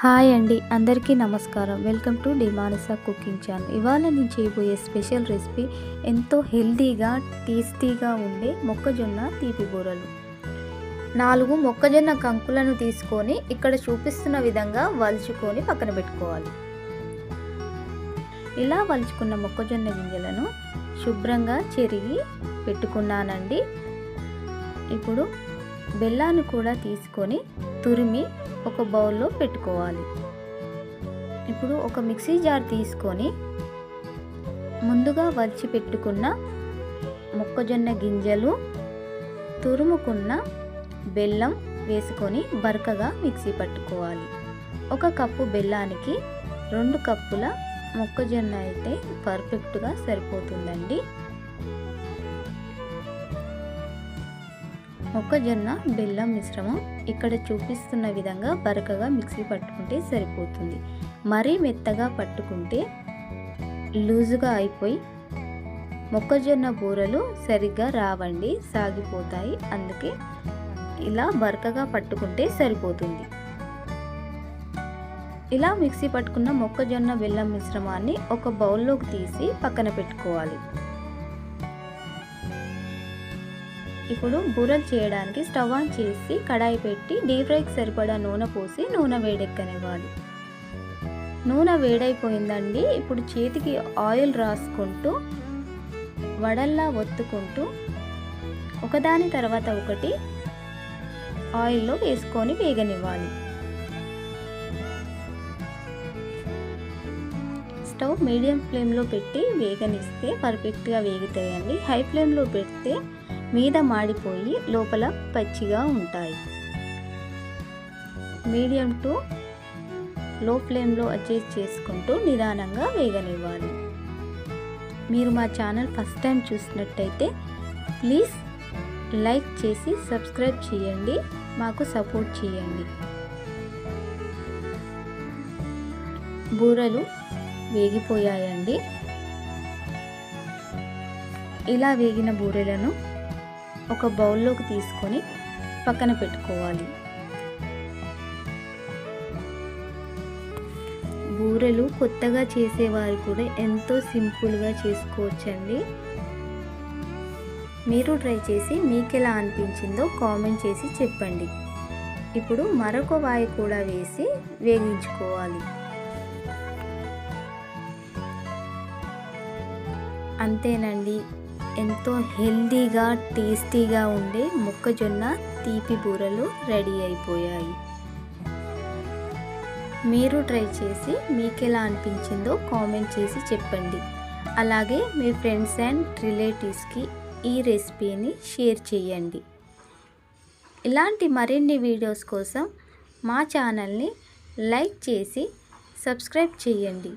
Hi అండి అందరికీ నమస్కారం. వెల్కమ్ టు డిమానసా కుకింగ్ ఛానల్. ఇవాళ నేను చేయబోయే స్పెషల్ రెసిపీ ఎంతో హెల్తీగా టేస్టీగా ఉండే మొక్కజొన్న తీపి బూరలు. నాలుగు మొక్కజొన్న కంకులను తీసుకొని ఇక్కడ చూపిస్తున్న విధంగా వలుచుకొని పక్కన పెట్టుకోవాలి. ఇలా వలుచుకున్న మొక్కజొన్న గింజలను శుభ్రంగా చెరిగి పెట్టుకున్నానండి. ఇప్పుడు బెల్లాన్ని కూడా తీసుకొని తురిమి ఒక బౌల్లో పెట్టుకోవాలి. ఇప్పుడు ఒక మిక్సీ జార్ తీసుకొని ముందుగా వలిచి పెట్టుకున్న మొక్కజొన్న గింజలు తురుముకున్న బెల్లం వేసుకొని బరకగా మిక్సీ పట్టుకోవాలి. ఒక కప్పు బెల్లానికి రెండు కప్పుల మొక్కజొన్న అయితే పర్ఫెక్ట్గా సరిపోతుందండి. మొక్కజొన్న బెల్లం మిశ్రమం ఇక్కడ చూపిస్తున్న విధంగా బరకగా మిక్సీ పట్టుకుంటే సరిపోతుంది. మరీ మెత్తగా పట్టుకుంటే లూజుగా అయిపోయి మొక్కజొన్న బూరలు సరిగ్గా రావండి సాగిపోతాయి. అందుకే ఇలా బరకగా పట్టుకుంటే సరిపోతుంది. ఇలా మిక్సీ పట్టుకున్న మొక్కజొన్న బెల్లం మిశ్రమాన్ని ఒక బౌల్లోకి తీసి పక్కన పెట్టుకోవాలి. ఇప్పుడు బూరలు చేయడానికి స్టవ్ ఆన్ చేసి కడాయి పెట్టి డీప్ ఫ్రైకి సరిపడా నూనె పోసి నూనె వేడెక్కనివ్వాలి. నూనె వేడైపోయిందండి. ఇప్పుడు చేతికి ఆయిల్ రాసుకుంటూ వడల్లా ఒత్తుకుంటూ ఒకదాని తర్వాత ఒకటి ఆయిల్లో వేసుకొని వేగనివ్వాలి. స్టవ్ మీడియం ఫ్లేమ్లో పెట్టి వేగనిస్తే పర్ఫెక్ట్గా వేగుతాయండి. హై ఫ్లేమ్లో పెడితే మీద మాడిపోయి లోపల పచ్చిగా ఉంటాయి. మీడియం టు లో ఫ్లేమ్లో అడ్జస్ట్ చేసుకుంటూ నిదానంగా వేగనివ్వాలి. మీరు మా ఛానల్ ఫస్ట్ టైం చూసినట్టయితే ప్లీజ్ లైక్ చేసి సబ్స్క్రైబ్ చేయండి మాకు సపోర్ట్ చేయండి. బూరలు వేగిపోయాయండి. ఇలా వేగిన బూరెలను ఒక బౌల్లోకి తీసుకొని పక్కన పెట్టుకోవాలి. బూరెలు కొత్తగా చేసేవారు కూడా ఎంతో సింపుల్గా చేసుకోవచ్చండి. మీరు ట్రై చేసి మీకు ఎలా అనిపించిందో కామెంట్ చేసి చెప్పండి. ఇప్పుడు మరొక వాయి కూడా వేసి వేగించుకోవాలి. అంతేనండి. ఎంతో హెల్దీగా టేస్టీగా ఉండే మొక్కజొన్న తీపి బూరలు రెడీ అయిపోయాయి. మీరు ట్రై చేసి మీకు ఎలా అనిపించిందో కామెంట్ చేసి చెప్పండి. అలాగే మీ ఫ్రెండ్స్ అండ్ రిలేటివ్స్కి ఈ రెసిపీని షేర్ చేయండి. ఇలాంటి మరిన్ని వీడియోస్ కోసం మా ఛానల్ని లైక్ చేసి సబ్స్క్రైబ్ చేయండి.